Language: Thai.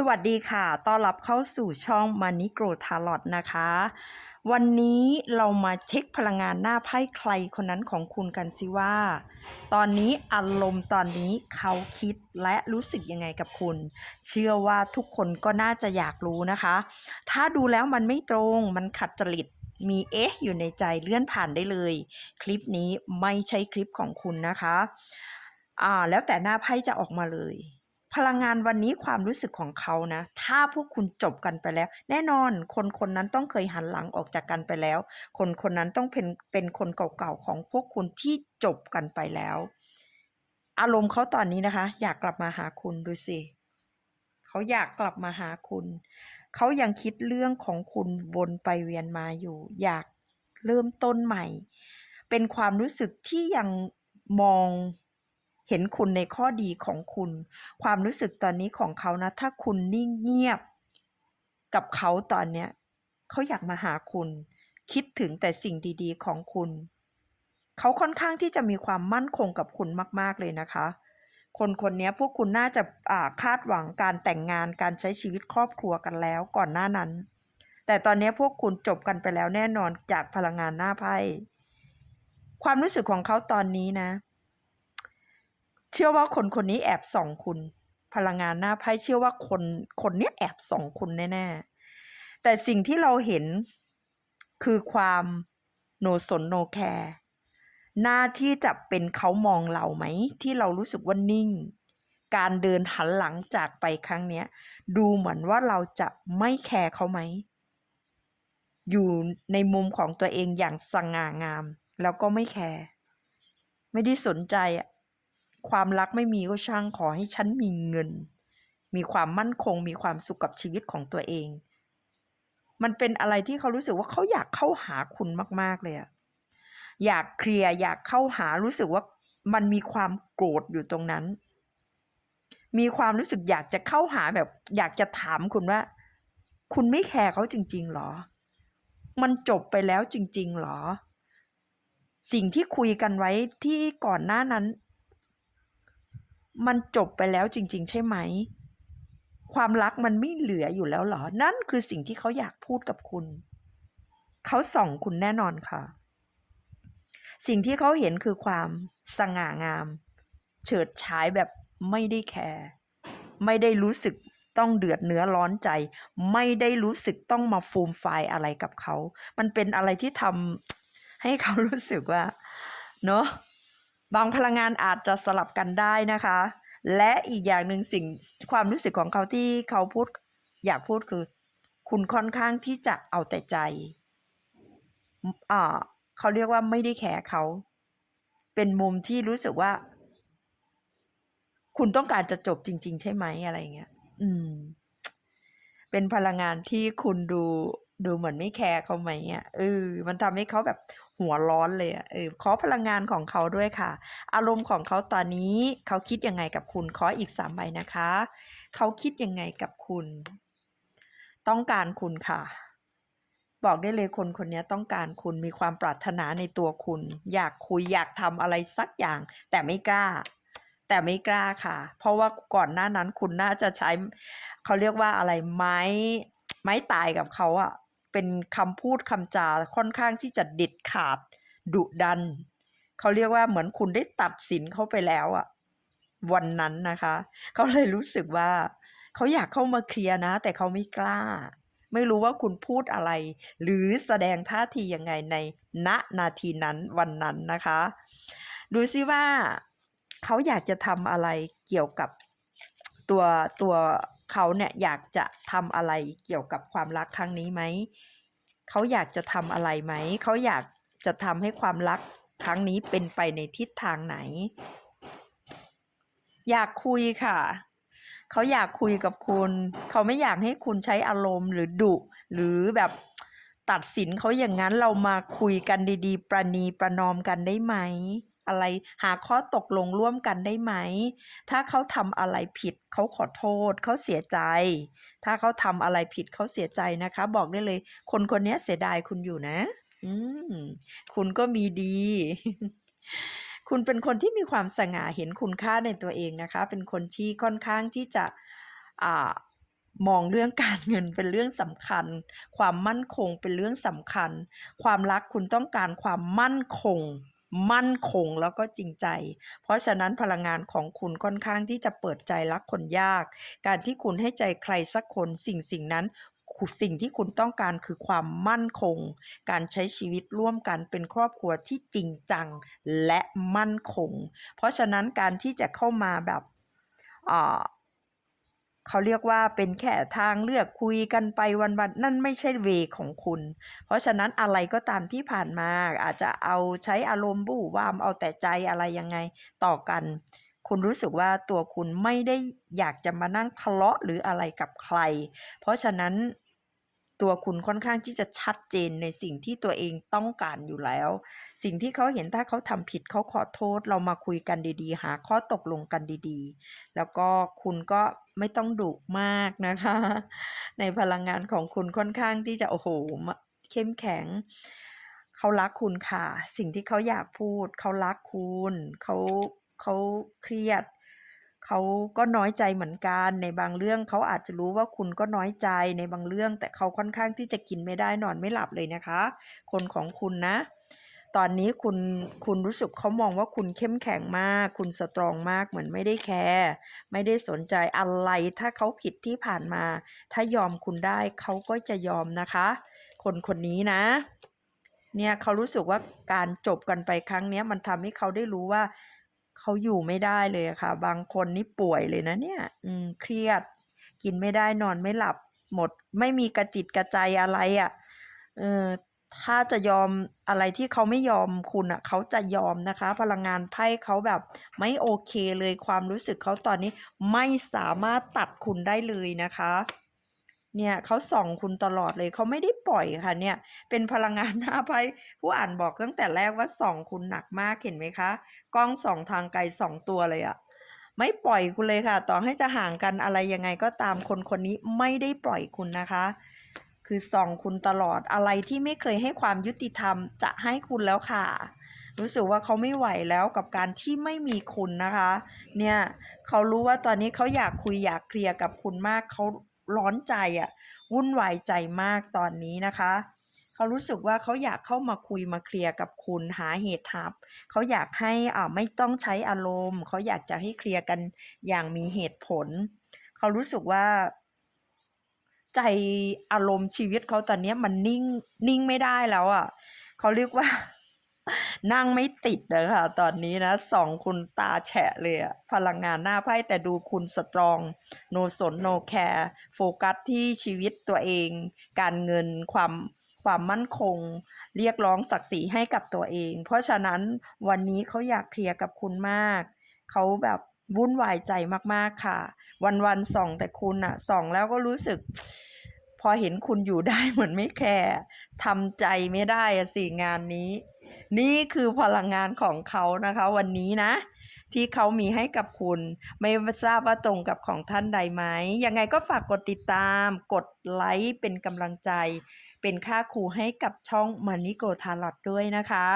สวัสดีค่ะ ต้อนรับเข้าสู่ช่อง Money Grow Tarot นะคะ วันนี้เรามาเช็คพลังงานหน้าไพ่ใครคนนั้นของคุณกันสิว่า ตอนนี้อารมณ์ตอนนี้เขาคิดและรู้สึกยังไงกับคุณ เชื่อว่าทุกคนก็น่าจะอยากรู้นะคะ ถ้าดูแล้วมันไม่ตรง มันขัดจริตมีเอ๊ะอยู่ในใจเลื่อนผ่านได้เลย คลิปนี้ไม่ใช่คลิปของคุณนะคะ อ่า แล้วแต่หน้าไพ่จะออกมาเลย พลังงานวันนี้ความรู้สึกของเขานะ ถ้าพวกคุณจบกันไปแล้ว แน่นอนคนคนนั้นต้องเคยหันหลังออกจากกันไปแล้ว คนคนนั้นต้องเป็นเป็นคนเก่าๆของพวกคุณที่จบกันไปแล้ว อารมณ์เขาตอนนี้นะคะ อยากกลับมาหาคุณดูสิเขาอยากกลับมาหาคุณ เขายังคิดเรื่องของคุณวนไปเวียนมาอยู่ อยากเริ่มต้นใหม่ เป็นความรู้สึกที่ยังมอง เห็นคุณในข้อดีของคุณ ความรู้สึกตอนนี้ของเขานะ ถ้าคุณนิ่งเงียบ กับเขาตอนเนี้ยเขาอยากมาหาคุณ คิดถึงแต่สิ่งดีๆของคุณ เขาค่อนข้างที่จะมีความมั่นคงกับคุณมาก ๆเลยนะคะ คนคนนี้พวกคุณน่าจะาคาดหวังการแต่งงานการใช้ชีวิตครอบครัวกันแล้วก่อนหน้านั้น แต่ตอนนี้พวกคุณจบกันไปแล้วแน่นอนจากพลังงานหน้าไพ่ความรู้สึกของเขาตอนนี้นะเเชื่อว่าคนคนนี้แอบส่องคุณ พลังงานหน้าไพ่เชื่อว่าคนคนนี้แอบส่องคุณแน่ๆ แต่สิ่งที่เราเห็นคือความโนสนโนแคร์หน้าที่จะเป็นเขามองเราไหม ที่เรารู้สึกว่านิ่ง การเดินหันหลังจากไปครั้งเนี้ย ดูเหมือนว่าเราจะไม่แคร์เขาไหม อยู่ในมุมของตัวเองอย่างสง่างาม แล้วก็ไม่แคร์ไม่ได้สนใจอะ ความรักไม่มีก็ช่างขอให้ฉันมีเงิน มีความมั่นคง มีความสุขกับชีวิตของตัวเอง มันเป็นอะไรที่เขารู้สึกว่าเขาอยากเข้าหาคุณมาก ๆ เลยอะอยากเคลียร์อยากเข้าหารู้สึกว่ามันมีความโกรธอยู่ตรงนั้น มีความรู้สึกอยากจะเข้าหาแบบ อยากจะถามคุณว่า คุณไม่แคร์เขาจริง ๆหรอ มันจบไปแล้วจริง ๆหรอ สิ่งที่คุยกันไว้ที่ก่อนหน้านั้น มันจบไปแล้วจริง ๆ ใช่ไหม ความรักมันไม่เหลืออยู่แล้วเหรอ นั่นคือสิ่งที่เขาอยากพูดกับคุณ เขาส่องคุณแน่นอนค่ะ สิ่งที่เขาเห็นคือความสง่างาม เฉิดฉายแบบไม่ได้แคร์ ไม่ได้รู้สึกต้องเดือดเนื้อร้อนใจ ไม่ได้รู้สึกต้องมาฟูมไฟอะไรกับเขา มันเป็นอะไรที่ทำให้เขารู้สึกว่า เนอะ บางพลังงานอาจจะสลับกันได้นะคะ และอีกอย่างหนึ่งสิ่งความรู้สึกของเขาที่เขาพูดอยากพูดคือ คุณค่อนข้างที่จะเอาแต่ใจอ่าเขาเรียกว่าไม่ได้แคร์เขา เป็นมุมที่รู้สึกว่า คุณต้องการจะจบจริง ๆ ใช่ไหมอะไรเงี้ย อืม เป็นพลังงานที่คุณดู ดูเหมือนไม่แคร์เขาไหมอะเออ มันทำให้เขาแบบหัวร้อนเลยอะเออขอพลังงานของเขาด้วยค่ะ อารมณ์ของเขาตอนนี้เขาคิดยังไงกับคุณขออีกสามใบนะคะ เขาคิดยังไงกับคุณ ต้องการคุณค่ะ บอกได้เลยคนคนนี้ต้องการคุณมีความปรารถนาในตัวคุณ อยากคุยอยากทำอะไรสักอย่าง แต่ไม่กล้า แต่ไม่กล้าค่ะ เพราะว่าก่อนหน้านั้นคุณน่าจะใช้เขาเรียกว่าอะไรไม้ไม้ตายกับเขาอะ เป็นคำพูดคำจาค่อนข้างที่จะเด็ดขาดดุดัน เขาเรียกว่าเหมือนคุณได้ตัดสินเขาไปแล้วอะวันนั้นนะคะ เขาเลยรู้สึกว่าเขาอยากเข้ามาเคลียร์นะ แต่เขาไม่กล้า ไม่รู้ว่าคุณพูดอะไร หรือแสดงท่าทียังไงในณนาทีนั้นวันนั้นนะคะ ดูซิว่าเขาอยากจะทำอะไรเกี่ยวกับตัวตัว เขาเนี่ยอยากจะทำอะไรเกี่ยวกับความรักครั้งนี้ไหม เขาอยากจะทำอะไรไหม เขาอยากจะทำให้ความรักครั้งนี้เป็นไปในทิศทางไหน อยากคุยค่ะ เขาอยากคุยกับคุณ เขาไม่อยากให้คุณใช้อารมณ์หรือดุหรือแบบตัดสินเขาอย่างนั้นเรามาคุยกันดีๆ ประนีประนอมกันได้ไหม อะไร หาข้อตกลงร่วมกันได้ไหม ถ้าเขาทำอะไรผิดเขาขอโทษเขาเสียใจ ถ้าเขาทำอะไรผิดเขาเสียใจนะคะ บอกได้เลย คนคนนี้เสียดายคุณอยู่นะ อืมคุณก็มีดี คุณเป็นคนที่มีความสง่าเห็นคุณค่าในตัวเองนะคะ เป็นคนที่ค่อนข้างที่จะอ่ามองเรื่องการเงินเป็นเรื่องสำคัญ ความมั่นคงเป็นเรื่องสำคัญ ความรักคุณต้องการความมั่นคง มั่นคงแล้วก็จริงใจ เพราะฉะนั้นพลังงานของคุณค่อนข้างที่จะเปิดใจรักคนยาก การที่คุณให้ใจใครสักคนสิ่งสิ่งนั้นสิ่งที่คุณต้องการคือความมั่นคง การใช้ชีวิตร่วมกันเป็นครอบครัวที่จริงจังและมั่นคง เพราะฉะนั้นการที่จะเข้ามาแบบอ่า เขาเรียกว่าเป็นแค่ทางเลือกคุยกันไปวันๆนั่นไม่ใช่เวของคุณ เพราะฉะนั้นอะไรก็ตามที่ผ่านมาอาจจะเอาใช้อารมณ์บู่วามเอาแต่ใจอะไรยังไงต่อกัน คุณรู้สึกว่าตัวคุณไม่ได้อยากจะมานั่งทะเลาะหรืออะไรกับใคร เพราะฉะนั้น ตัวคุณค่อนข้างที่จะชัดเจนในสิ่งที่ตัวเองต้องการอยู่แล้ว สิ่งที่เขาเห็นถ้าเขาทำผิดเขาขอโทษเรามาคุยกันดีๆ หาข้อตกลงกันดีๆ แล้วก็คุณก็ไม่ต้องดุมากนะคะ ในพลังงานของคุณค่อนข้างที่จะโอ้โหเข้มแข็งเขารักคุณค่ะ สิ่งที่เขาอยากพูด เขารักคุณ เขาเขาเครียด เขาก็น้อยใจเหมือนกัน ในบางเรื่องเขาอาจจะรู้ว่าคุณก็น้อยใจในบางเรื่อง แต่เขาค่อนข้างที่จะกินไม่ได้นอนไม่หลับเลยนะคะ คนของคุณนะ ตอนนี้คุณคุณรู้สึกเขามองว่าคุณเข้มแข็งมาก คุณสตรองมากเหมือนไม่ได้แคร์ไม่ได้สนใจอะไรถ้าเขาผิดที่ผ่านมา ถ้ายอมคุณได้เขาก็จะยอมนะคะ คนคนนี้นะเนี่ยเขารู้สึกว่าการจบกันไปครั้งนี้มันทำให้เขาได้รู้ว่า เขาอยู่ไม่ได้เลยค่ะ บางคนนี่ป่วยเลยนะเนี่ยอืมเครียด กินไม่ได้นอนไม่หลับหมด ไม่มีกระจิตกระใจอะไรอะเออถ้าจะยอมอะไรที่เขาไม่ยอมคุณน่ะ เขาจะยอมนะคะ พลังงานไพ่เขาแบบไม่โอเคเลยความรู้สึกเขาตอนนี้ไม่สามารถตัดคุณได้เลยนะคะ เนี่ยเขาส่องคุณตลอดเลยเขาไม่ได้ปล่อยค่ะเนี่ย เป็นพลังงานหน้าไพ่ผู้อ่านบอกตั้งแต่แรกว่าส่องคุณหนักมากเห็นไหมคะกล้องส่องทางไกล2ตัวเลยอะไม่ปล่อยคุณเลยค่ะ ต่อให้จะห่างกันอะไรยังไงก็ตามคนคนนี้ไม่ได้ปล่อยคุณนะคะ คือส่องคุณตลอดอะไรที่ไม่เคยให้ความยุติธรรมจะให้คุณแล้วค่ะรู้สึกว่าเขาไม่ไหวแล้วกับการที่ไม่มีคุณนะคะ เนี่ยเขารู้ว่าตอนนี้เขาอยากคุยอยากเคลียร์กับคุณมากเขา ร้อนใจอะวุ่นวายใจมากตอนนี้นะคะเขารู้สึกว่าเขาอยากเข้ามาคุยมาเคลียร์กับคุณหาเหตุทับเขาอยากให้อ่าไม่ต้องใช้อารมณ์เขาอยากจะให้เคลียร์กันอย่างมีเหตุผลเขารู้สึกว่า ใจอารมณ์ชีวิตเขาตอนนี้มันนิ่งนิ่งไม่ได้แล้วอะเขาเรียกว่า นั่งไม่ติดอะค่ะ ตอนนี้นะสองคุณตาแฉะเลยอะพลังงานหน้าไพ่แต่ดูคุณสตรอง โนสนโนแคร์โฟกัสที่ชีวิตตัวเอง การเงินความความมั่นคง เรียกร้องศักดิ์ศรีให้กับตัวเอง เพราะฉะนั้นวันนี้เขาอยากเคลียร์กับคุณมาก เขาแบบวุ่นวายใจมากๆค่ะ วันๆส่องแต่คุณน่ะส่องแล้วก็รู้สึกพอเห็นคุณอยู่ได้เหมือนไม่แคร์ทำใจไม่ได้อะสิงานนี้ นี่คือพลังงานของเขานะคะ วันนี้นะ ที่เขามีให้กับคุณ ไม่ทราบว่าตรงกับของท่านใดไหมยังไงก็ฝากกดติดตาม กดไลค์เป็นกำลังใจ เป็นค่าครูให้กับช่อง Money Grow Tarot ด้วยนะคะ